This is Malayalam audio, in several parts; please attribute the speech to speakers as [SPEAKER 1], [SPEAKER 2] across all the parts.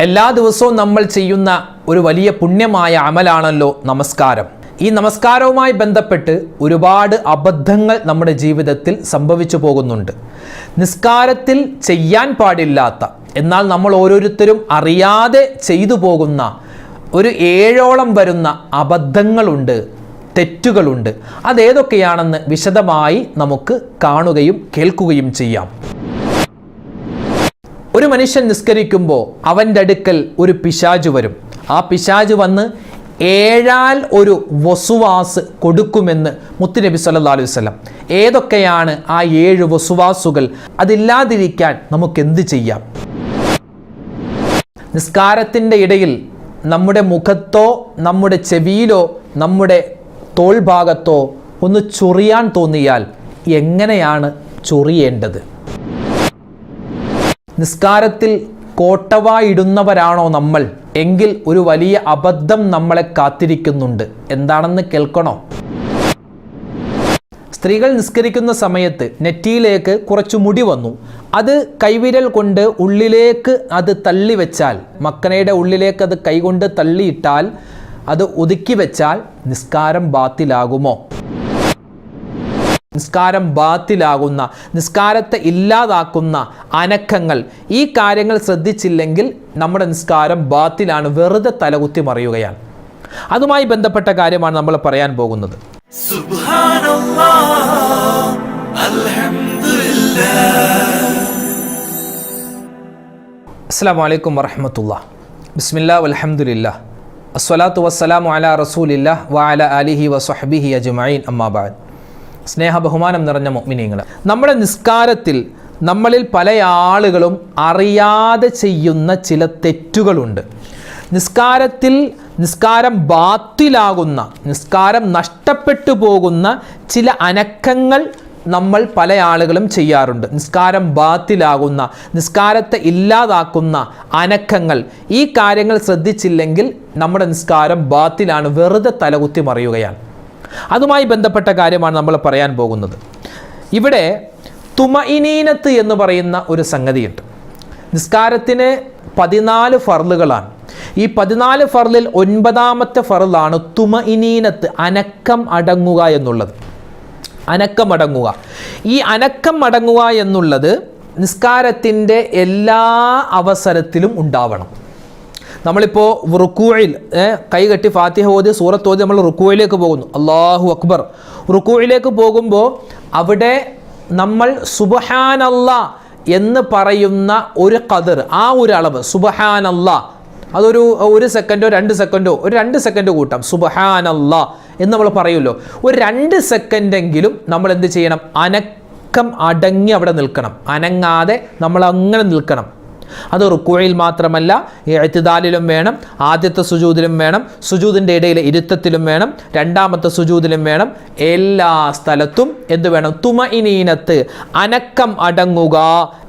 [SPEAKER 1] എല്ലാ ദിവസവും നമ്മൾ ചെയ്യുന്ന ഒരു വലിയ പുണ്യമായ അമലാണല്ലോ നമസ്കാരം. ഈ നമസ്കാരവുമായി ബന്ധപ്പെട്ട് ഒരുപാട് അബദ്ധങ്ങൾ നമ്മുടെ ജീവിതത്തിൽ സംഭവിച്ചു പോകുന്നുണ്ട്. നിസ്കാരത്തിൽ ചെയ്യാൻ പാടില്ലാത്ത എന്നാൽ നമ്മൾ ഓരോരുത്തരും അറിയാതെ ചെയ്തു പോകുന്ന ഒരു ഏഴോളം വരുന്ന അബദ്ധങ്ങളുണ്ട് തെറ്റുകളുണ്ട്. അതേതൊക്കെയാണെന്ന് വിശദമായി നമുക്ക് കാണുകയും കേൾക്കുകയും ചെയ്യാം. ഒരു മനുഷ്യൻ നിസ്കരിക്കുമ്പോൾ അവന്റെ അടുക്കൽ ഒരു പിശാജ് വരും. ആ പിശാജ് വന്ന് ഏഴാൽ ഒരു വസുവാസ് കൊടുക്കുമെന്ന് മുത്തുനബി സല്ലാ അലൈഹി വസല്ലം. ഏതൊക്കെയാണ് ആ ഏഴ് വസുവാസുകൾ? അതില്ലാതിരിക്കാൻ നമുക്ക് എന്ത് ചെയ്യാം? നിസ്കാരത്തിന്റെ ഇടയിൽ നമ്മുടെ മുഖത്തോ നമ്മുടെ ചെവിയിലോ നമ്മുടെ തോൾഭാഗത്തോ ഒന്ന് ചൊറിയാൻ തോന്നിയാൽ എങ്ങനെയാണ് ചൊറിയേണ്ടത്? നിസ്കാരത്തിൽ കോട്ടവായിടുന്നവരാണോ നമ്മൾ? എങ്കിൽ ഒരു വലിയ അബദ്ധം നമ്മളെ കാത്തിരിക്കുന്നുണ്ട്. എന്താണെന്ന് കേൾക്കണോ? സ്ത്രീകൾ നിസ്കരിക്കുന്ന സമയത്ത് നെറ്റിയിലേക്ക് കുറച്ച് മുടി വന്നു. അത് കൈവിരൽ കൊണ്ട് ഉള്ളിലേക്ക് അത് തള്ളി വെച്ചാൽ മക്കനയുടെ ഉള്ളിലേക്ക് അത് കൈകൊണ്ട് തള്ളിയിട്ടാൽ അത് ഒതുക്കി വെച്ചാൽ നിസ്കാരം ബാത്തിലാകുമോ? നിസ്കാരം ബാത്തിലാകുന്ന നിസ്കാരത്തെ ഇല്ലാതാക്കുന്ന അനക്കങ്ങൾ. ഈ കാര്യങ്ങൾ ശ്രദ്ധിച്ചില്ലെങ്കിൽ നമ്മുടെ നിസ്കാരം ബാത്തിലാണ് വെറുതെ തലകുത്തി മറിയുകയാണ്. അതുമായി ബന്ധപ്പെട്ട കാര്യമാണ് നമ്മൾ പറയാൻ പോകുന്നത്. അസ്സാം വലൈക്കും വറഹമത്തുള്ള ബിസ്മില്ല വലഹമുല്ല അസ്വലാത്തു വസ്സലാമു അല റസൂലില്ല വഅല അലിഹി വസ്ബിഹി അജ്മഈൻ. അമ്മാബാൻ സ്നേഹ ബഹുമാനം നിറഞ്ഞ മൊമിനിയങ്ങൾ നമ്മുടെ നിസ്കാരത്തിൽ നമ്മളിൽ പല ആളുകളും അറിയാതെ ചെയ്യുന്ന ചില തെറ്റുകളുണ്ട്. നിസ്കാരത്തിൽ നിസ്കാരം ബാത്തിലാകുന്ന നിസ്കാരം നഷ്ടപ്പെട്ടു പോകുന്ന ചില അനക്കങ്ങൾ നമ്മൾ പല ആളുകളും ചെയ്യാറുണ്ട്. നിസ്കാരം ബാത്തിലാകുന്ന നിസ്കാരത്തെ ഇല്ലാതാക്കുന്ന അനക്കങ്ങൾ. ഈ കാര്യങ്ങൾ ശ്രദ്ധിച്ചില്ലെങ്കിൽ നമ്മുടെ നിസ്കാരം ബാത്തിലാണ്. വെറുതെ തലകുത്തി മറിയുകയാണ്. അതുമായി ബന്ധപ്പെട്ട കാര്യമാണ് നമ്മൾ പറയാൻ പോകുന്നത്. ഇവിടെ തുമഇനീനത്ത് എന്ന് പറയുന്ന ഒരു സംഗതിയുണ്ട്. നിസ്കാരത്തിന് പതിനാല് ഫർലുകളാണ് ഈ പതിനാല് ഫർലിൽ ഒൻപതാമത്തെ ഫർലാണ് തുമഇനീനത്ത് അനക്കം അടങ്ങുക എന്നുള്ളത്. അനക്കം അടങ്ങുക. ഈ അനക്കം അടങ്ങുക എന്നുള്ളത് നിസ്കാരത്തിന്റെ എല്ലാ അവസരത്തിലും ഉണ്ടാവണം. നമ്മളിപ്പോൾ റുക്കൂയിൽ കൈ കെട്ടി ഫാത്തിഹ ഓതി സൂറത്ത് ഓതി നമ്മൾ റുക്കൂയിലേക്ക് പോകുന്നു. അള്ളാഹു അക്ബർ. റുക്കൂയിലേക്ക് പോകുമ്പോൾ അവിടെ നമ്മൾ സുബഹാനല്ല എന്ന് പറയുന്ന ഒരു കതിർ ആ ഒരു അളവ് സുബഹാനല്ല അതൊരു ഒരു സെക്കൻഡോ രണ്ട് സെക്കൻഡോ ഒരു രണ്ട് സെക്കൻഡ് കൂട്ടാം സുബഹാനല്ല എന്ന് നമ്മൾ പറയുമല്ലോ. ഒരു രണ്ട് സെക്കൻഡെങ്കിലും നമ്മൾ എന്ത് ചെയ്യണം? അനക്കം അടങ്ങി അവിടെ നിൽക്കണം. അനങ്ങാതെ നമ്മൾ അങ്ങനെ നിൽക്കണം. അത് റുക്കുവയിൽ മാത്രമല്ല എഴുത്തിദാലിലും വേണം ആദ്യത്തെ സുജൂതിലും വേണം സുജൂതിന്റെ ഇടയിലെ ഇരുത്തത്തിലും വേണം രണ്ടാമത്തെ സുജൂതിലും വേണം. എല്ലാ സ്ഥലത്തും എന്ത് വേണം? തുമ ഇനീനത്ത് അനക്കം അടങ്ങുക.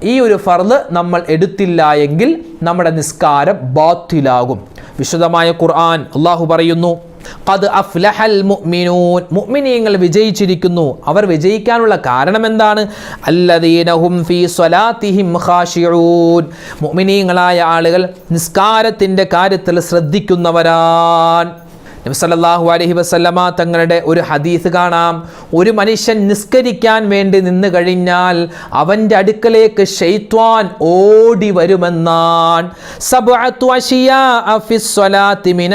[SPEAKER 1] ഈ ഒരു ഫർദ് നമ്മൾ എടുത്തില്ല എങ്കിൽ നമ്മുടെ നിസ്കാരം ബാത്തിലാകും. വിശദമായ ഖുർആൻ അള്ളാഹു പറയുന്നു ഖദ് അഫ്ലഹൽ മുഅ്മിനൂൻ. മുഅ്മിനീങ്ങൾ വിജയിച്ചിരിക്കുന്നു. അവർ വിജയിക്കാനുള്ള കാരണം എന്താണ്? അല്ലദീനഹും ഫീ സ്വലാത്തിഹിം ഖാശിഊൻ മുഅ്മിനീങ്ങളായ ആളുകൾ നിസ്കാരത്തിന്റെ കാര്യത്തിൽ ശ്രദ്ധിക്കുന്നവരാൻ നബി അലഹി വസല്ലമ തങ്ങളുടെ ഒരു ഹദീസ് കാണാം. ഒരു മനുഷ്യൻ നിസ്കരിക്കാൻ വേണ്ടി നിന്ന് കഴിഞ്ഞാൽ അവന്റെ അടുക്കലേക്ക് ഷെയ്ത്വാൻ ഓടി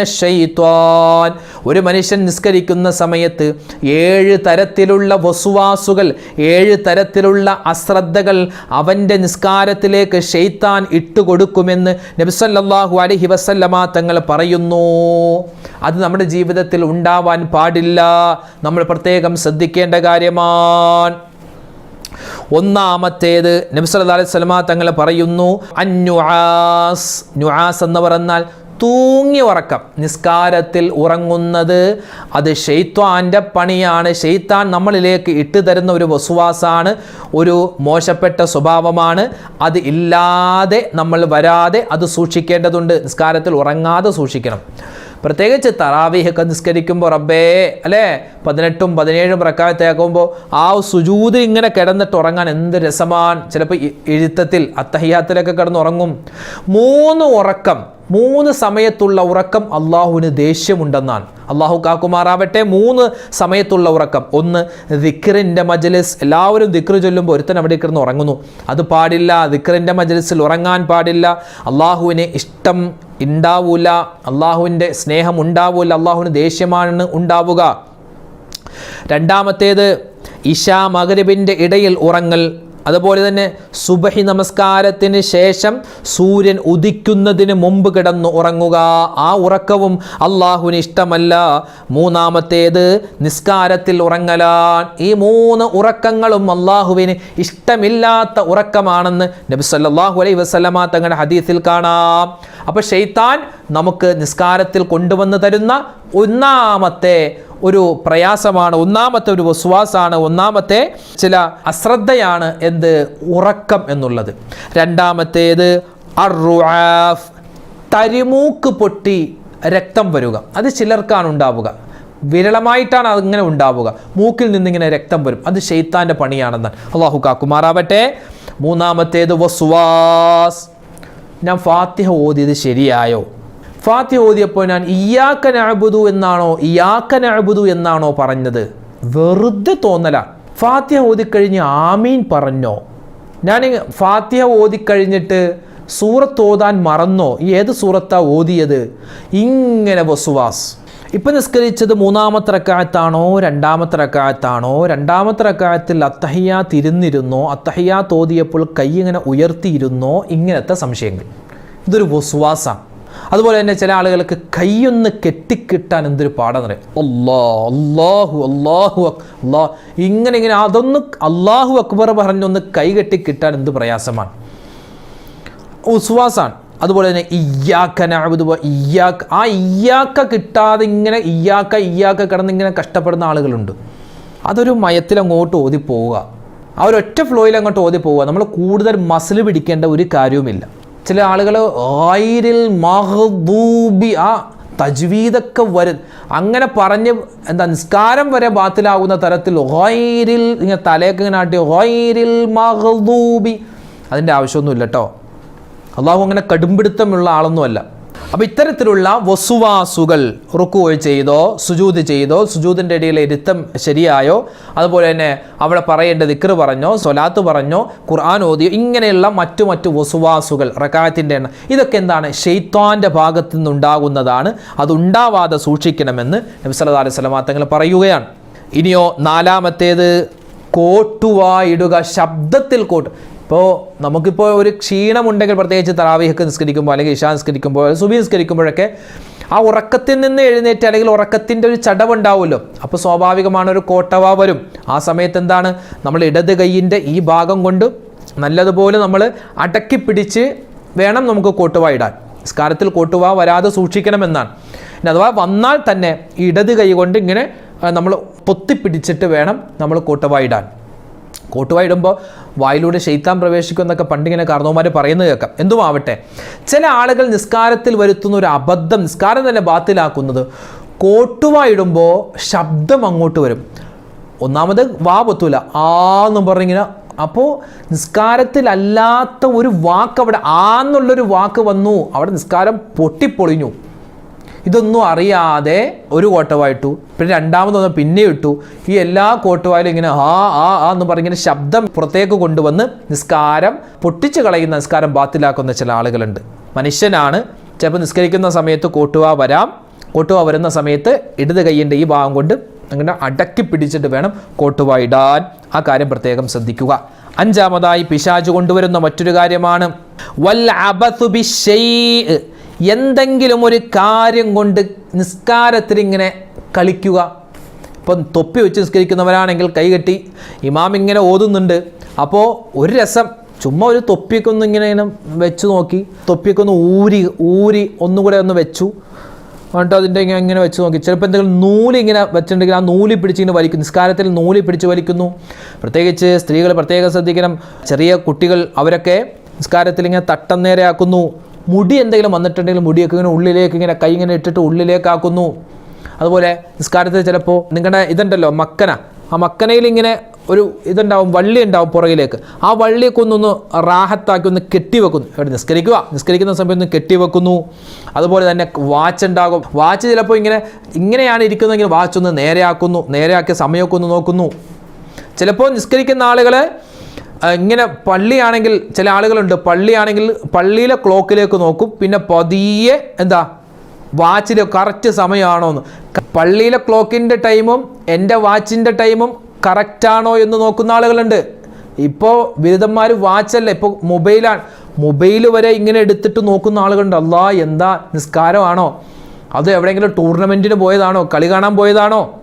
[SPEAKER 1] ശൈത്വാൻ. ഒരു മനുഷ്യൻ നിസ്കരിക്കുന്ന സമയത്ത് ഏഴ് തരത്തിലുള്ള വസുവാസുകൾ ഏഴ് തരത്തിലുള്ള അശ്രദ്ധകൾ അവന്റെ നിസ്കാരത്തിലേക്ക് ഷെയ്ത്താൻ ഇട്ടുകൊടുക്കുമെന്ന് നബി അലഹി അലൈഹി വസല്ലമ തങ്ങൾ പറയുന്നു. അത് നമ്മുടെ ജീവിതത്തിൽ ഉണ്ടാവാൻ പാടില്ല. നമ്മൾ പ്രത്യേകം ശ്രദ്ധിക്കേണ്ട കാര്യമാണ് ഒന്നാമത്തേത് നബ്സല്ലാ അലൈഹി സ്വലമ തങ്ങൾ പറയുന്നു അന്യുആസ് നുആസ് എന്ന് പറഞ്ഞാൽ തൂങ്ങി ഉറക്കം നിസ്കാരത്തിൽ ഉറങ്ങുന്നത്. അത് ഷെയ്ത്വാന്റെ പണിയാണ്. ഷെയ്ത്താൻ നമ്മളിലേക്ക് ഇട്ടു തരുന്ന ഒരു വസുവാസാണ് ഒരു മോശപ്പെട്ട സ്വഭാവമാണ്. അത് ഇല്ലാതെ നമ്മൾ വരാതെ അത് സൂക്ഷിക്കേണ്ടതുണ്ട്. നിസ്കാരത്തിൽ ഉറങ്ങാതെ സൂക്ഷിക്കണം. പ്രത്യേകിച്ച് തറാവീഹൊക്കെ നിസ്കരിക്കുമ്പോൾ റബ്ബേ അല്ലേ? പതിനെട്ടും പതിനേഴും പ്രക്കാലത്തേക്കുമ്പോൾ ആ സുജൂത് ഇങ്ങനെ കിടന്നിട്ട് ഉറങ്ങാൻ എന്ത് രസമാണ് ചിലപ്പോൾ എഴുത്തത്തിൽ അത്തഹിയാത്തിലൊക്കെ കിടന്നുറങ്ങും. മൂന്ന് ഉറക്കം മൂന്ന് സമയത്തുള്ള ഉറക്കം അള്ളാഹുവിന് ദേഷ്യമുണ്ടെന്നാണ്. അള്ളാഹു കാക്കുമാറാവട്ടെ മൂന്ന് സമയത്തുള്ള ഉറക്കം. ഒന്ന് ദിക്റിന്റെ മജലിസ്. എല്ലാവരും ദിക്റ് ചൊല്ലുമ്പോൾ ഒരുത്തൻ അവിടെ കിടന്ന് ഉറങ്ങുന്നു. അത് പാടില്ല ദിക്റിന്റെ മജലിസിൽ ഉറങ്ങാൻ പാടില്ല. അള്ളാഹുവിനെ ഇഷ്ടം ഉണ്ടാവൂല അള്ളാഹുവിന്റെ സ്നേഹം ഉണ്ടാവൂല അള്ളാഹുവിന് ദേഷ്യമാണ് ഉണ്ടാവുക. രണ്ടാമത്തേത് ഇഷാ മകരിബിന്റെ ഇടയിൽ ഉറങ്ങൽ. അതുപോലെ തന്നെ സുബഹി നമസ്കാരത്തിന് ശേഷം സൂര്യൻ ഉദിക്കുന്നതിന് മുമ്പ് കിടന്നു ഉറങ്ങുക. ആ ഉറക്കവും അള്ളാഹുവിന് ഇഷ്ടമല്ല. മൂന്നാമത്തേത് നിസ്കാരത്തിൽ ഉറങ്ങലാൻ ഈ മൂന്ന് ഉറക്കങ്ങളും അള്ളാഹുവിന് ഇഷ്ടമില്ലാത്ത ഉറക്കമാണെന്ന് നബി സല്ലല്ലാഹു അലൈഹി വസല്ലമ തങ്ങളുടെ ഹദീസിൽ കാണാം. അപ്പോൾ ഷെയ്ത്താൻ നമുക്ക് നിസ്കാരത്തിൽ കൊണ്ടുവന്ന് തരുന്ന ഒന്നാമത്തെ ഒരു പ്രയാസമാണ്. ഒന്നാമത്തെ ഒരു വസ്വാസാണ് ഒന്നാമത്തെ ചില അശ്രദ്ധയാണ് എന്ത്? ഉറക്കം എന്നുള്ളത്. രണ്ടാമത്തേത് അറുആഫ് തരിമൂക്ക് പൊട്ടി രക്തം വരിക. അത് ചിലർക്കാണ് ഉണ്ടാവുക. വിരളമായിട്ടാണ് അതിങ്ങനെ ഉണ്ടാവുക. മൂക്കിൽ നിന്നിങ്ങനെ രക്തം വരും. അത് ഷെയ്ത്താന്റെ പണിയാണെന്ന് അള്ളാഹു കാക്കുമാറാവട്ടെ. മൂന്നാമത്തേത് വസ്വാസ്. ഞാൻ ഫാത്തിഹ ഓതിയത് ശരിയായോ? ഫാത്തിഹ ഓതിയപ്പോൾ ഞാൻ ഇയാക്ക നഅബുദു എന്നാണോ ഇയാക്ക നഅബുദു എന്നാണോ പറഞ്ഞത്. വെറുതെ തോന്നല. ഫാത്തിഹ ഓതിക്കഴിഞ്ഞ് ആമീൻ പറഞ്ഞോ? ഞാൻ ഫാത്തിഹ ഓതിക്കഴിഞ്ഞിട്ട് സൂറത്ത് ഓതാൻ മറന്നോ? ഏത് സൂറത്താ ഓതിയത്? ഇങ്ങനെ വസുവാസ്. ഇപ്പം നിസ്കരിച്ചത് മൂന്നാമത്തെ റക്കായത്താണോ രണ്ടാമത്തെ റക്കായത്താണോ? രണ്ടാമത്തെ റക്കായത്തിൽ അത്തഹിയാ തിരുന്നിരുന്നോ അത്തഹിയാ തോതിയപ്പോൾ കൈ ഇങ്ങനെ ഉയർത്തിയിരുന്നോ? ഇങ്ങനത്തെ സംശയങ്ങൾ. ഇതൊരു വസുവാസാണ് അതുപോലെ തന്നെ ചില ആളുകൾക്ക് കൈയൊന്ന് കെട്ടിക്കിട്ടാൻ എന്തൊരു പാടാന്ന് പറയും അല്ലാ അല്ലാഹു അല്ലാഹു. അല്ലാ ഇങ്ങനെ ഇങ്ങനെ അതൊന്ന് അള്ളാഹു അക്ബർ പറഞ്ഞൊന്ന് കൈ കെട്ടിക്കിട്ടാൻ എന്ത് പ്രയാസമാണ്? ഉസ്വാസാണ് അതുപോലെ തന്നെ ഇയ്യാക്ക നഅബുദു വ ഇയ്യാക്ക. ആ ഇയ്യാക്ക കിട്ടാതെ ഇങ്ങനെ ഇയ്യാക്ക ഇയ്യാക്ക കിടന്ന് ഇങ്ങനെ കഷ്ടപ്പെടുന്ന ആളുകളുണ്ട്. അതൊരു മയത്തിൽ അങ്ങോട്ട് ഓതി പോവുക ആ ഒരു ഒറ്റ ഫ്ലോയിൽ അങ്ങോട്ട് ഓതി പോവുക നമ്മൾ കൂടുതൽ മസിൽ പിടിക്കേണ്ട ഒരു കാര്യവുമില്ല. ചില ആളുകൾ ആയിരിൽ മഹദൂബി ആ തജ്വീദൊക്കെ വരും. അങ്ങനെ പറഞ്ഞ് എന്താ നിസ്കാരം വരെ ബാത്തിലാകുന്ന തരത്തിൽ ഓയിരിൽ ഇങ്ങനെ തലയൊക്കെ ഇങ്ങനെ ആട്ടി ഓയിരിൽ മഹദൂബി അതിന്റെ ആവശ്യമൊന്നുമില്ല കേട്ടോ അള്ളാഹു അങ്ങനെ കടുംപിടുത്തമുള്ള ആളൊന്നുമല്ല. അപ്പോൾ ഇത്തരത്തിലുള്ള വസുവാസുകൾ റുക്കു ചെയ്തോ സുജൂത് ചെയ്തോ സുജൂതിന്റെ ഇടയിലെ ഇരുത്തം ശരിയായോ? അതുപോലെ തന്നെ അവിടെ പറയേണ്ട ദിക്ർ പറഞ്ഞോ സൊലാത്ത് പറഞ്ഞോ ഖുർആൻ ഓതിയോ ഇങ്ങനെയുള്ള മറ്റു മറ്റു വസുവാസുകൾ റക്കായത്തിന്റെ എണ്ണം. ഇതൊക്കെ എന്താണ്? ഷെയ്ത്താന്റെ ഭാഗത്തു നിന്നുണ്ടാകുന്നതാണ്. അതുണ്ടാവാതെ സൂക്ഷിക്കണമെന്ന് നബി സല്ലല്ലാഹു അലൈഹി തങ്ങൾ പറയുകയാണ്. ഇനിയോ നാലാമത്തേത് കോട്ടുവായിടുക ശബ്ദത്തിൽ കോട്ട്. ഇപ്പോൾ നമുക്കിപ്പോൾ ഒരു ക്ഷീണമുണ്ടെങ്കിൽ പ്രത്യേകിച്ച് തറാവിഹക്ക് നിസ്കരിക്കുമ്പോൾ അല്ലെങ്കിൽ ഇഷാ നിസ്കരിക്കുമ്പോൾ സുബി നിസ്കരിക്കുമ്പോഴൊക്കെ ആ ഉറക്കത്തിൽ നിന്ന് എഴുന്നേറ്റ് അല്ലെങ്കിൽ ഉറക്കത്തിന്റെ ഒരു ചടവുണ്ടാവുമല്ലോ. അപ്പോൾ സ്വാഭാവികമാണ് ഒരു കോട്ടവ വരും. ആ സമയത്ത് എന്താണ്? നമ്മൾ ഇടത് കൈയിന്റെ ഈ ഭാഗം കൊണ്ട് നല്ലതുപോലെ നമ്മൾ അടക്കി പിടിച്ച് വേണം നമുക്ക് കോട്ടുവ ഇടാൻ. നിസ്കാരത്തിൽ കോട്ടുവ വരാതെ സൂക്ഷിക്കണമെന്നാണ്. പിന്നെ അഥവാ വന്നാൽ തന്നെ ഇടത് കൈ കൊണ്ട് ഇങ്ങനെ നമ്മൾ പൊത്തിപ്പിടിച്ചിട്ട് വേണം നമ്മൾ കോട്ടുവ ഇടാൻ. കോട്ടുവ ഇടുമ്പോൾ വായിലൂടെ ശൈത്താൻ പ്രവേശിക്കും എന്നൊക്കെ പണ്ടിങ്ങനെ കാരണവന്മാർ പറയുന്നത് കേൾക്കാം. എന്തുമാവട്ടെ ചില ആളുകൾ നിസ്കാരത്തിൽ വരുത്തുന്ന ഒരു അബദ്ധം നിസ്കാരം തന്നെ ബാത്തിലാക്കുന്നത്. കോട്ടുവായിടുമ്പോൾ ശബ്ദം അങ്ങോട്ട് വരും. ഒന്നാമത് വാ പൊത്തൂല. ആന്നും പറഞ്ഞിങ്ങനെ. അപ്പോൾ നിസ്കാരത്തിലല്ലാത്ത ഒരു വാക്ക് അവിടെ ആന്നുള്ളൊരു വാക്ക് വന്നു. അവിടെ നിസ്കാരം പൊട്ടിപ്പൊളിഞ്ഞു. ഇതൊന്നും അറിയാതെ ഒരു കോട്ടവായിട്ടു പിന്നെ രണ്ടാമതൊന്ന് പിന്നെ ഇട്ടു. ഈ എല്ലാ കോട്ടുവായാലും ഇങ്ങനെ ആ ആ ആ എന്ന് പറഞ്ഞിങ്ങനെ ശബ്ദം പുറത്തേക്ക് കൊണ്ടുവന്ന് നിസ്കാരം പൊട്ടിച്ചു കളയുന്ന നിസ്കാരം ബാത്തിലാക്കുന്ന ചില ആളുകളുണ്ട്. മനുഷ്യനാണ്. ചിലപ്പോൾ നിസ്കരിക്കുന്ന സമയത്ത് കോട്ടുവ വരാം. കോട്ടുവ വരുന്ന സമയത്ത് ഇടത് കൈയിന്റെ ഈ ഭാഗം കൊണ്ട് അങ്ങനെ അടക്കി പിടിച്ചിട്ട് വേണം കോട്ടുവ ഇടാൻ. ആ കാര്യം പ്രത്യേകം ശ്രദ്ധിക്കുക. അഞ്ചാമതായി പിശാജ് കൊണ്ടുവരുന്ന മറ്റൊരു കാര്യമാണ്. വൽ അബസു. എന്തെങ്കിലും ഒരു കാര്യം കൊണ്ട് നിസ്കാരത്തിൽ ഇങ്ങനെ കളിക്കുക. ഇപ്പം തൊപ്പി വെച്ച് നിസ്കരിക്കുന്നവരാണെങ്കിൽ കൈകെട്ടി ഇമാം ഇങ്ങനെ ഓതുന്നുണ്ട്. അപ്പോൾ ഒരു രസം. ചുമ്മാ ഒരു തൊപ്പിയൊക്കെ ഒന്ന് ഇങ്ങനെ വെച്ച് നോക്കി. തൊപ്പിയൊക്കെ ഒന്ന് ഊരി ഊരി ഒന്നും കൂടെ ഒന്ന് വെച്ചു. എന്നിട്ട് അതിന്റെ ഇങ്ങനെ ഇങ്ങനെ വെച്ച് നോക്കി. ചിലപ്പോൾ എന്തെങ്കിലും നൂൽ ഇങ്ങനെ വെച്ചിട്ടുണ്ടെങ്കിൽ ആ നൂലി പിടിച്ച് ഇങ്ങനെ വലിക്കും. നിസ്കാരത്തിൽ നൂലി പിടിച്ച് വലിക്കുന്നു. പ്രത്യേകിച്ച് സ്ത്രീകൾ പ്രത്യേകം ശ്രദ്ധിക്കണം. ചെറിയ കുട്ടികൾ അവരൊക്കെ നിസ്കാരത്തിൽ ഇങ്ങനെ തട്ടം നേരെയാക്കുന്നു. മുടി എന്തെങ്കിലും വന്നിട്ടുണ്ടെങ്കിൽ മുടിയൊക്കെ ഇങ്ങനെ ഉള്ളിലേക്ക് ഇങ്ങനെ കൈ ഇങ്ങനെ ഇട്ടിട്ട് ഉള്ളിലേക്കാക്കുന്നു അതുപോലെ നിസ്കാരത്തിൽ ചിലപ്പോൾ നിങ്ങളുടെ ഇതുണ്ടല്ലോ മക്കന. ആ മക്കനയിൽ ഇങ്ങനെ ഒരു ഇതുണ്ടാവും വള്ളി ഉണ്ടാവും പുറകിലേക്ക്. ആ വള്ളിയൊക്കെ ഒന്നൊന്ന് റാഹത്താക്കി ഒന്ന് കെട്ടിവെക്കുന്നു. ഇവിടെ നിസ്കരിക്കുക? നിസ്കരിക്കുന്ന സമയത്ത് ഒന്ന് കെട്ടിവെക്കുന്നു. അതുപോലെ തന്നെ വാച്ച് ഉണ്ടാകും. വാച്ച് ചിലപ്പോൾ ഇങ്ങനെ ഇങ്ങനെയാണ് ഇരിക്കുന്നതെങ്കിൽ വാച്ച് ഒന്ന് നേരെയാക്കുന്നു. നേരെയാക്കിയ സമയമൊക്കെ ഒന്ന് നോക്കുന്നു. ചിലപ്പോൾ നിസ്കരിക്കുന്ന ആളുകൾ ഇങ്ങനെ പള്ളിയാണെങ്കിൽ ചില ആളുകളുണ്ട്. പള്ളിയാണെങ്കിൽ പള്ളിയിലെ ക്ലോക്കിലേക്ക് നോക്കും. പിന്നെ പതിയെ എന്താ വാച്ചിൽ കറക്റ്റ് സമയമാണോ എന്ന് പള്ളിയിലെ ക്ലോക്കിന്റെ ടൈമും എന്റെ വാച്ചിന്റെ ടൈമും കറക്റ്റാണോ എന്ന് നോക്കുന്ന ആളുകളുണ്ട്. ഇപ്പോൾ ബിരുദന്മാർ വാച്ചല്ല ഇപ്പോൾ മൊബൈലാണ്. മൊബൈൽ വരെ ഇങ്ങനെ എടുത്തിട്ട് നോക്കുന്ന ആളുകളുണ്ട്. അല്ലാ എന്താ നിസ്കാരമാണോ? അത് എവിടെയെങ്കിലും ടൂർണമെന്റിന് പോയതാണോ? കളി കാണാൻ പോയതാണോ?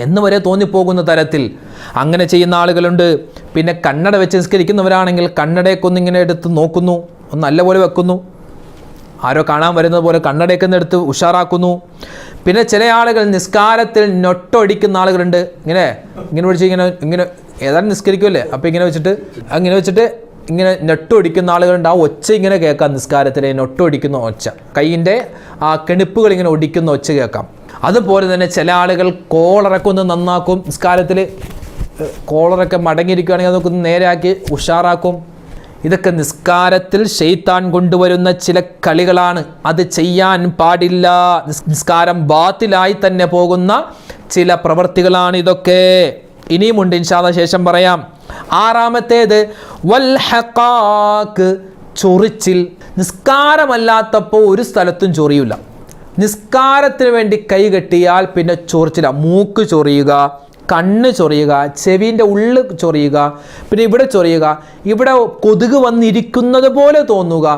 [SPEAKER 1] എന്ന് വരെ തോന്നിപ്പോകുന്ന തരത്തിൽ അങ്ങനെ ചെയ്യുന്ന ആളുകളുണ്ട്. പിന്നെ കണ്ണട വെച്ച് നിസ്കരിക്കുന്നവരാണെങ്കിൽ കണ്ണടയൊക്കെ ഒന്നിങ്ങനെ എടുത്ത് നോക്കുന്നു. ഒന്ന് നല്ലപോലെ വെക്കുന്നു. ആരോ കാണാൻ വരുന്നത് പോലെ കണ്ണടയൊക്കെ എടുത്ത് ഉഷാറാക്കുന്നു. പിന്നെ ചില ആളുകൾ നിസ്കാരത്തിൽ നൊട്ടൊടിക്കുന്ന ആളുകളുണ്ട്. ഇങ്ങനെ ഇങ്ങനെ പിടിച്ച് ഇങ്ങനെ ഇങ്ങനെ ഏതാണ്ട് നിസ്കരിക്കുമല്ലേ അപ്പോൾ ഇങ്ങനെ വെച്ചിട്ട് അങ്ങനെ വെച്ചിട്ട് ഇങ്ങനെ നെട്ടൊടിക്കുന്ന ആളുകളുണ്ട്. ആ ഒച്ച ഇങ്ങനെ കേൾക്കാം നിസ്കാരത്തിൽ നൊട്ടൊടിക്കുന്ന ഒച്ച. കൈയിന്റെ ആ കെണിപ്പുകൾ ഇങ്ങനെ ഒടിക്കുന്ന ഒച്ച കേൾക്കാം. അതുപോലെ തന്നെ ചില ആളുകൾ കോളറൊക്കെ ഒന്ന് നന്നാക്കും നിസ്കാരത്തിൽ കോളറൊക്കെ മടങ്ങിയിരിക്കുകയാണെങ്കിൽ അതൊക്കെ നേരാക്കി ഉഷാറാക്കും. ഇതൊക്കെ നിസ്കാരത്തിൽ ഷെയ്ത്താൻ കൊണ്ടുവരുന്ന ചില കളികളാണ്. അത് ചെയ്യാൻ പാടില്ല. നിസ്കാരം ബാത്തിലായി തന്നെ പോകുന്ന ചില പ്രവൃത്തികളാണ് ഇതൊക്കെ. ഇനിയുമുണ്ട് ഇൻഷാദ ശേഷം പറയാം. ആറാമത്തേത് വൽഹക്കാക്ക് ചൊറിച്ചിൽ. നിസ്കാരമല്ലാത്തപ്പോൾ ഒരു സ്ഥലത്തും ചൊറിയില്ല നിസ്കാരത്തിന് വേണ്ടി കൈ കെട്ടിയാൽ പിന്നെ ചൊറിച്ചില്ല മൂക്ക് ചൊറിയുക. കണ്ണ് ചൊറിയുക ചെവിന്റെ ഉള്ളിൽ ചൊറിയുക പിന്നെ ഇവിടെ ചൊറിയുക ഇവിടെ കൊതുക് വന്നിരിക്കുന്നത് പോലെ തോന്നുക.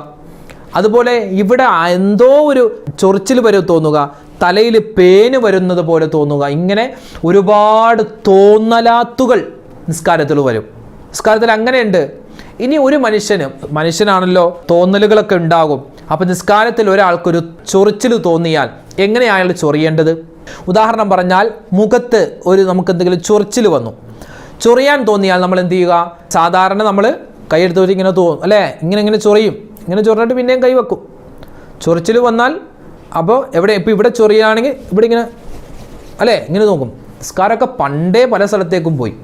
[SPEAKER 1] അതുപോലെ ഇവിടെ എന്തോ ഒരു ചൊറിച്ചിൽ വരും തോന്നുക തലയിൽ പേന് വരുന്നത് പോലെ തോന്നുക. ഇങ്ങനെ ഒരുപാട് തോന്നലാത്തുകൾ നിസ്കാരത്തിൽ വരും. നിസ്കാരത്തിൽ അങ്ങനെയുണ്ട്. ഇനി ഒരു മനുഷ്യന് മനുഷ്യനാണല്ലോ തോന്നലുകളൊക്കെ ഉണ്ടാകും. അപ്പം നിസ്കാരത്തിൽ ഒരാൾക്കൊരു ചൊറിച്ചിൽ തോന്നിയാൽ എങ്ങനെയാണ് അയാൾ ചൊറിയേണ്ടത്? ഉദാഹരണം പറഞ്ഞാൽ മുഖത്ത് ഒരു നമുക്ക് എന്തെങ്കിലും ചൊറിച്ചിൽ വന്നു. ചൊറിയാൻ തോന്നിയാൽ നമ്മൾ എന്ത് ചെയ്യുക? സാധാരണ നമ്മൾ കൈയെടുത്ത് വെച്ച് ഇങ്ങനെ തോന്നും അല്ലേ? ഇങ്ങനെ ഇങ്ങനെ ചൊറിയും. ഇങ്ങനെ ചൊറിഞ്ഞിട്ട് പിന്നെയും കൈ വെക്കും. ചൊറിച്ചിൽ വന്നാൽ അപ്പോൾ എവിടെ ഇപ്പോൾ ഇവിടെ ചൊറിയാണെങ്കിൽ ഇവിടെ ഇങ്ങനെ അല്ലേ? ഇങ്ങനെ നോക്കും. നിസ്കാരമൊക്കെ പണ്ടേ പല സ്ഥലത്തേക്കും പോയി.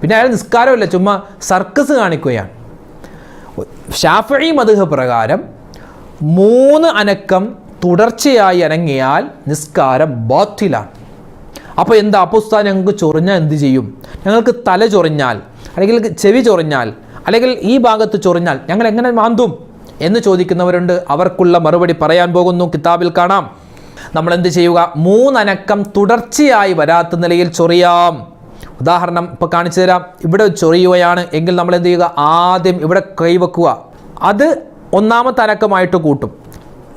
[SPEAKER 1] പിന്നെ അയാൾ നിസ്കാരമില്ല ചുമ്മാ സർക്കസ് കാണിക്കുകയാണ്. ഷാഫി മധുഹ പ്രകാരം മൂന്ന് അനക്കം തുടർച്ചയായി അനങ്ങിയാൽ നിസ്കാരം ബാത്തിലാണ്. അപ്പോൾ എന്താ? അപ്പുസ്താൻ ഞങ്ങൾക്ക് ചൊറിഞ്ഞാൽ എന്ത് ചെയ്യും? ഞങ്ങൾക്ക് തല ചൊറിഞ്ഞാൽ അല്ലെങ്കിൽ ചെവി ചൊറിഞ്ഞാൽ അല്ലെങ്കിൽ ഈ ഭാഗത്ത് ചൊറിഞ്ഞാൽ ഞങ്ങൾ എങ്ങനെ മാന്തും? എന്ന് ചോദിക്കുന്നവരുണ്ട്. അവർക്കുള്ള മറുപടി പറയാൻ പോകുന്നു. കിതാബിൽ കാണാം. നമ്മൾ എന്ത് ചെയ്യുക? മൂന്നനക്കം തുടർച്ചയായി വരാത്ത നിലയിൽ ചൊറിയാം. ഉദാഹരണം ഇപ്പോൾ കാണിച്ചു തരാം. ഇവിടെ ചൊറിയുകയാണ്. എങ്കിൽ നമ്മൾ എന്ത് ചെയ്യുക? ആദ്യം ഇവിടെ കൈവെക്കുക. അത് ഒന്നാമത്തെ അനക്കമായിട്ട് കൂട്ടും.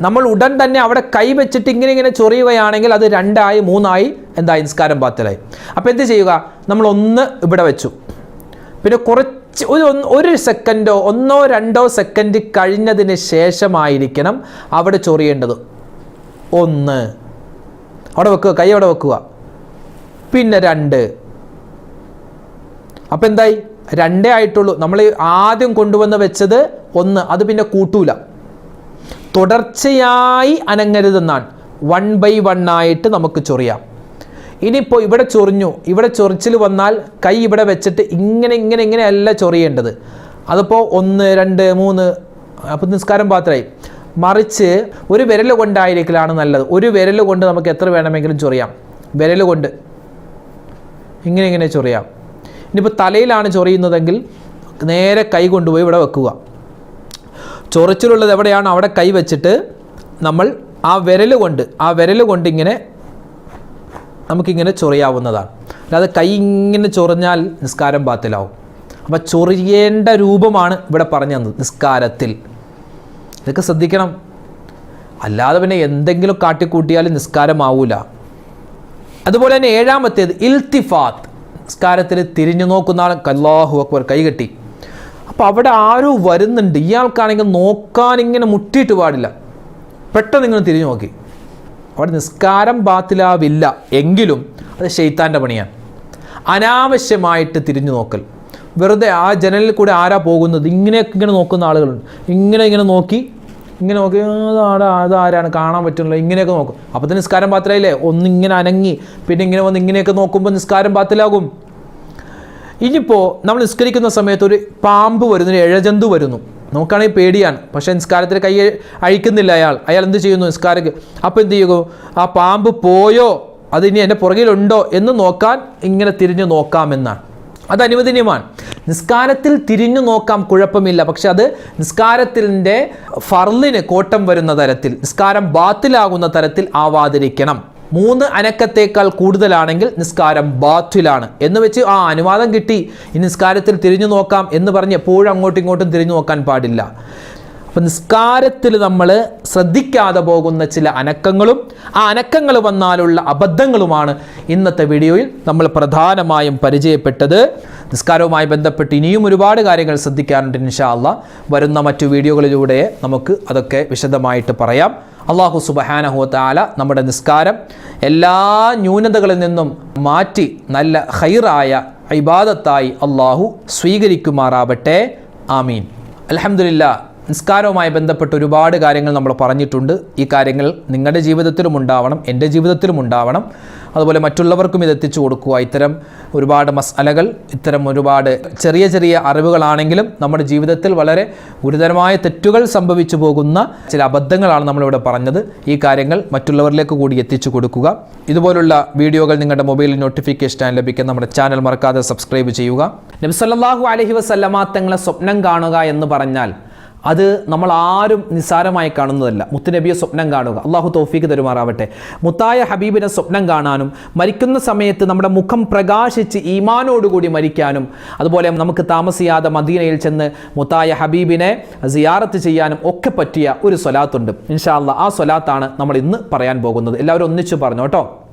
[SPEAKER 1] നമ്മൾ ഉടൻ തന്നെ അവിടെ കൈവച്ചിട്ട് ഇങ്ങനെ ഇങ്ങനെ ചൊറിയുകയാണെങ്കിൽ അത് രണ്ടായി മൂന്നായി എന്താ നിസ്കാരം ബാത്തിലായി. അപ്പോൾ എന്ത് ചെയ്യുക? നമ്മൾ ഒന്ന് ഇവിടെ വെച്ചു. പിന്നെ കുറച്ച് ഒരു ഒരു സെക്കൻഡോ ഒന്നോ രണ്ടോ സെക്കൻഡ് കഴിഞ്ഞതിന് ശേഷമായിരിക്കണം അവിടെ ചൊറിയേണ്ടത്. ഒന്ന്. അവിടെ വെക്കുക കൈ അവിടെ വെക്കുക. പിന്നെ രണ്ട്. അപ്പം എന്തായി? രണ്ടേ ആയിട്ടുള്ളൂ. നമ്മൾ ആദ്യം കൊണ്ടുവന്ന് വെച്ചത് ഒന്ന് അത് പിന്നെ കൂട്ടൂല. തുടർച്ചയായി അനങ്ങരുതെന്നാണ്. വൺ ബൈ വൺ ആയിട്ട് നമുക്ക് ചൊറിയാം. ഇനിയിപ്പോൾ ഇവിടെ ചൊറിഞ്ഞു. ഇവിടെ ചൊറിച്ചിൽ വന്നാൽ കൈ ഇവിടെ വെച്ചിട്ട് ഇങ്ങനെ ഇങ്ങനെ ഇങ്ങനെയല്ല ചൊറിയേണ്ടത്. അതിപ്പോൾ ഒന്ന് രണ്ട് മൂന്ന് അപ്പം നിസ്കാരം പാത്രമായി. മറിച്ച് ഒരു വിരൽ കൊണ്ടായിരിക്കലാണ് നല്ലത്. ഒരു വിരൽ കൊണ്ട് നമുക്ക് എത്ര വേണമെങ്കിലും ചൊറിയാം. വിരൽ കൊണ്ട് ഇങ്ങനെ ഇങ്ങനെ ചൊറിയാം. ഇനിയിപ്പോൾ തലയിലാണ് ചൊറിയുന്നതെങ്കിൽ നേരെ കൈ കൊണ്ടുപോയി ഇവിടെ വെക്കുക. ചൊറിച്ചിലുള്ളത് എവിടെയാണോ? അവിടെ കൈവച്ചിട്ട് നമ്മൾ ആ വിരൽ കൊണ്ട് ആ വിരൽ കൊണ്ട് ഇങ്ങനെ നമുക്കിങ്ങനെ ചൊറിയാവുന്നതാണ്. അല്ലാതെ കൈ ഇങ്ങനെ ചൊറിഞ്ഞാൽ നിസ്കാരം ബാത്തിലാവും. അപ്പോൾ ചൊറിയേണ്ട രൂപമാണ് ഇവിടെ പറഞ്ഞു തന്നത് നിസ്കാരത്തിൽ. ഇതൊക്കെ ശ്രദ്ധിക്കണം. അല്ലാതെ പിന്നെ എന്തെങ്കിലും കാട്ടിക്കൂട്ടിയാലും നിസ്കാരമാവൂല. അതുപോലെ തന്നെ ഏഴാമത്തേത് ഇൽത്തിഫാത്ത്. നിസ്കാരത്തിൽ തിരിഞ്ഞു നോക്കുന്ന ആൾ കല്ലാഹു അക്ബർ കൈകെട്ടി അപ്പോൾ അവിടെ ആരോ വരുന്നുണ്ട്. ഇയാൾക്കാണെങ്കിൽ നോക്കാൻ ഇങ്ങനെ മുട്ടിയിട്ട് പാടില്ല. പെട്ടെന്ന് ഇങ്ങനെ തിരിഞ്ഞു നോക്കി. അവിടെ നിസ്കാരം ബാത്തിലാവില്ല. എങ്കിലും അത് ഷെയ്ത്താന്റെ പണിയാണ്. അനാവശ്യമായിട്ട് തിരിഞ്ഞു നോക്കൽ. വെറുതെ ആ ജനലിൽ കൂടെ ആരാ പോകുന്നത്? ഇങ്ങനെ ഇങ്ങനെ നോക്കുന്ന ആളുകളുണ്ട്. ഇങ്ങനെ ഇങ്ങനെ നോക്കി ഇങ്ങനെ നോക്കി. അതാണ് അതാരാണ്? കാണാൻ പറ്റുന്നില്ല. ഇങ്ങനെയൊക്കെ നോക്കും. അപ്പോൾ നിസ്കാരം പാത്രമായില്ലേ ഒന്നിങ്ങനെ അനങ്ങി പിന്നെ ഇങ്ങനെ വന്ന് ഇങ്ങനെയൊക്കെ നോക്കുമ്പോൾ നിസ്കാരം പാത്തിലാകും ഇനിയിപ്പോൾ നമ്മൾ നിസ്കരിക്കുന്ന സമയത്ത് ഒരു പാമ്പ് വരുന്നു ഇഴജന്തു വരുന്നു. നമുക്കാണെങ്കിൽ പേടിയാണ്. പക്ഷേ നിസ്കാരത്തിൽ കൈ അഴിക്കുന്നില്ല അയാൾ. അയാൾ എന്ത് ചെയ്യുന്നു നിസ്കാരക്ക്? അപ്പോൾ എന്ത് ചെയ്യുന്നു ആ പാമ്പ് പോയോ? അത് ഇനി എന്റെ പുറകിലുണ്ടോ എന്ന് നോക്കാൻ ഇങ്ങനെ തിരിഞ്ഞു നോക്കാമെന്നാണ്. അത് അനുവദനീയമാണ്. നിസ്കാരത്തിൽ തിരിഞ്ഞു നോക്കാം കുഴപ്പമില്ല. പക്ഷെ അത് നിസ്കാരത്തിന്റെ ഫർലിന് കോട്ടം വരുന്ന തരത്തിൽ നിസ്കാരം ബാത്തിലാകുന്ന തരത്തിൽ ആവാതിരിക്കണം. മൂന്ന് അനക്കത്തേക്കാൾ കൂടുതലാണെങ്കിൽ നിസ്കാരം ബാത്തിലാണ്. എന്ന് വെച്ച് ആ അനുവാദം കിട്ടി. ഈ നിസ്കാരത്തിൽ തിരിഞ്ഞു നോക്കാം എന്ന് പറഞ്ഞ് എപ്പോഴും അങ്ങോട്ടും ഇങ്ങോട്ടും തിരിഞ്ഞു നോക്കാൻ പാടില്ല. അപ്പം നിസ്കാരത്തിൽ നമ്മൾ ശ്രദ്ധിക്കാതെ പോകുന്ന ചില അനക്കങ്ങളും ആ അനക്കങ്ങൾ വന്നാലുള്ള അബദ്ധങ്ങളുമാണ് ഇന്നത്തെ വീഡിയോയിൽ നമ്മൾ പ്രധാനമായും പരിചയപ്പെട്ടത്. നിസ്കാരവുമായി ബന്ധപ്പെട്ട് ഇനിയും ഒരുപാട് കാര്യങ്ങൾ ശ്രദ്ധിക്കാറുണ്ട് ഇൻഷാ അള്ളാ വരുന്ന മറ്റു വീഡിയോകളിലൂടെ നമുക്ക് അതൊക്കെ വിശദമായിട്ട് പറയാം. അള്ളാഹു സുബഹാനഹു താല നമ്മുടെ നിസ്കാരം എല്ലാ ന്യൂനതകളിൽ നിന്നും മാറ്റി നല്ല ഹൈറായ ഇബാദത്തായി അള്ളാഹു സ്വീകരിക്കുമാറാവട്ടെ. ആമീൻ. അലഹമില്ല നിസ്കാരവുമായി ബന്ധപ്പെട്ട് ഒരുപാട് കാര്യങ്ങൾ നമ്മൾ പറഞ്ഞിട്ടുണ്ട്. ഈ കാര്യങ്ങൾ നിങ്ങളുടെ ജീവിതത്തിലും ഉണ്ടാവണം എന്റെ ജീവിതത്തിലും ഉണ്ടാവണം. അതുപോലെ മറ്റുള്ളവർക്കും ഇത് എത്തിച്ചു കൊടുക്കുക. ഇത്തരം ഒരുപാട് മസാലകൾ ഇത്തരം ഒരുപാട് ചെറിയ ചെറിയ അറിവുകളാണെങ്കിലും നമ്മുടെ ജീവിതത്തിൽ വളരെ ഗുരുതരമായ തെറ്റുകൾ സംഭവിച്ചു പോകുന്ന ചില അബദ്ധങ്ങളാണ് നമ്മളിവിടെ പറഞ്ഞത്. ഈ കാര്യങ്ങൾ മറ്റുള്ളവരിലേക്ക് കൂടി എത്തിച്ചു കൊടുക്കുക. ഇതുപോലുള്ള വീഡിയോകൾ നിങ്ങളുടെ മൊബൈലിൽ നോട്ടിഫിക്കേഷൻ ലഭിക്കാൻ നമ്മുടെ ചാനൽ മറക്കാതെ സബ്സ്ക്രൈബ് ചെയ്യുക. നബ്സല്ലാഹു അലഹി വസല്ലമ തങ്ങളെ സ്വപ്നം കാണുക എന്ന് പറഞ്ഞാൽ അത് നമ്മൾ ആരും നിസ്സാരമായി കാണുന്നതല്ല. മുത്തുനബിയെ സ്വപ്നം കാണുക. അള്ളാഹു തോഫീക്ക് തരുമാറാവട്ടെ. മുത്തായ ഹബീബിനെ സ്വപ്നം കാണാനും മരിക്കുന്ന സമയത്ത് നമ്മുടെ മുഖം പ്രകാശിച്ച് ഈമാനോടുകൂടി മരിക്കാനും അതുപോലെ നമുക്ക് താമസിയാതെ മദീനയിൽ ചെന്ന് മുത്തായ ഹബീബിനെ സിയാറത്ത് ചെയ്യാനും ഒക്കെ പറ്റിയ ഒരു സ്വലാത്തുണ്ട്. ഇൻഷാല്ല ആ സ്വലാത്താണ് നമ്മൾ ഇന്ന് പറയാൻ പോകുന്നത്. എല്ലാവരും ഒന്നിച്ചു പറഞ്ഞു കേട്ടോ?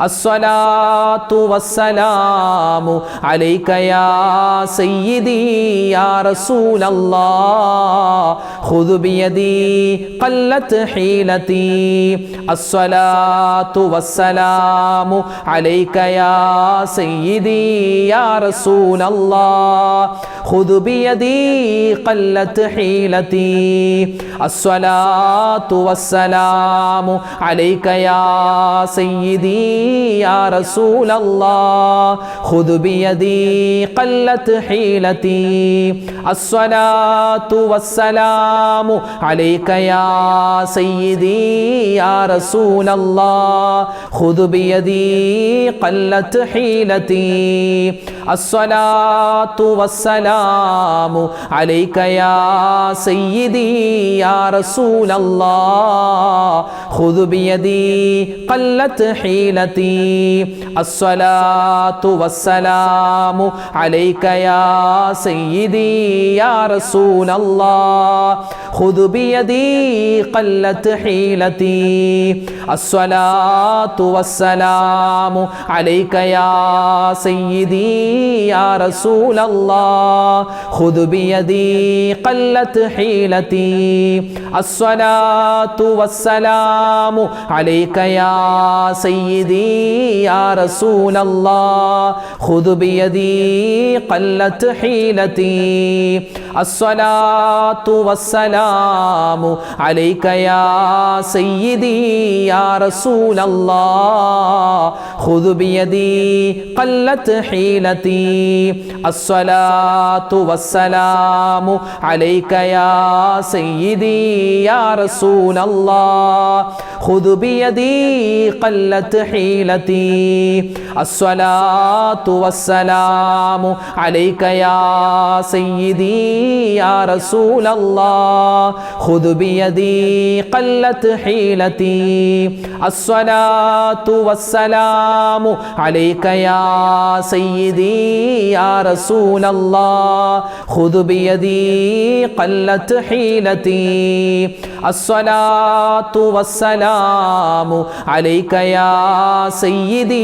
[SPEAKER 1] الصلاة والسلام عليك يا سيدي يا رسول الله خذ بيدي قلت حيلتي الصلاة والسلام عليك يا سيدي يا رسول الله خذ بيدي قلت حيلتي അസ്വലാത്തു വസ്സലാമു അലൈക്കയാ സയ്യിദീ യാ റസൂലല്ലാ ഖുദ് ബിയദീ ഖല്ലത്ത് ഹീലതീ. അസ്സലാത്തു വസ്സലാമു അലൈക്കയാ സയ്യിദീ യാ റസൂലല്ലാ ഖുദ് ബിയദീ ഖല്ലത്ത് ഹീലതീ. അസ്സലാത്തു വസ്സലാമു അലൈക്കയാ സയ്യിദീ يا سيدي يا رسول الله خذ بيدي قلت حيلتي الصلاة والسلام عليك يا سيدي يا رسول الله خذ بيدي قلت حيلتي الصلاة والسلام عليك يا سيدي يا رسول الله خذ بيدي قلت حيلتي അസ്വലാത്തു വസ്സലാമു അലൈക യാ സയ്യിദീ യാ റസൂലല്ലാ ഖുദ് ബിയദീ ഖല്ലത് ഹീലതീ. അസ്സലാത്തു വസ്സലാമു അലൈക യാ സയ്യിദീ യാ റസൂലല്ലാ ഖുദ് ബിയദീ ഖല്ലത് ഹീലതീ. അസ്സലാത്തു വസ്സലാമു അലൈക യാ സയ്യിദീ سيدي يا رسول الله. خذ بيدي قلت حيلتي. അസ്വലാത്തു വസ്സലാമു അലൈക യാ സയ്യിദി യാ റസൂലല്ലാഹ് ഖുദ് ബിയദി ഖല്ലത് ഹീലതി അസ്സലാത്തു വസ്സലാമു അലൈക യാ സയ്യിദി യാ റസൂലല്ലാഹ് ഖുദ് ബിയദി ഖല്ലത് ഹീലതി അസ്സലാത്തു വസ്സലാമു അലൈക യാ സയ്യിദി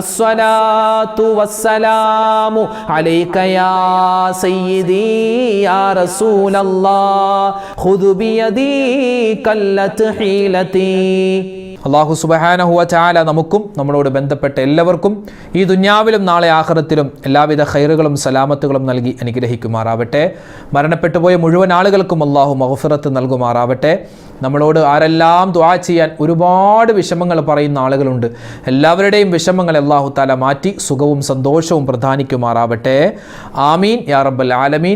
[SPEAKER 1] അസ്വലാത്തു വസ്സലാമു അലൈക യാ സയ്യിദി യാ റസൂലല്ലാഹ് ഖുദ് ബിയദി കല്ലത്ത് ഹീലത്തി അള്ളാഹു സുബഹാനഹുവ ചാല നമുക്കും നമ്മളോട് ബന്ധപ്പെട്ട എല്ലാവർക്കും ഈ ദുന്യാവിലും നാളെ ആഹ്റത്തിലും എല്ലാവിധ ഖൈറുകളും സലാമത്തുകളും നൽകി അനുഗ്രഹിക്കുമാറാവട്ടെ. മരണപ്പെട്ടു പോയ മുഴുവൻ ആളുകൾക്കും അള്ളാഹു മഹഫിറത്ത് നൽകുമാറാവട്ടെ. നമ്മളോട് ആരെല്ലാം ദ്വാ ചെയ്യാൻ ഒരുപാട് വിഷമങ്ങൾ പറയുന്ന ആളുകളുണ്ട്. എല്ലാവരുടെയും വിഷമങ്ങൾ അള്ളാഹു താല മാറ്റി സുഖവും സന്തോഷവും പ്രധാനിക്കുമാറാവട്ടെ. ആമീൻ. യാ റബ്ബൽ ആലമീൻ.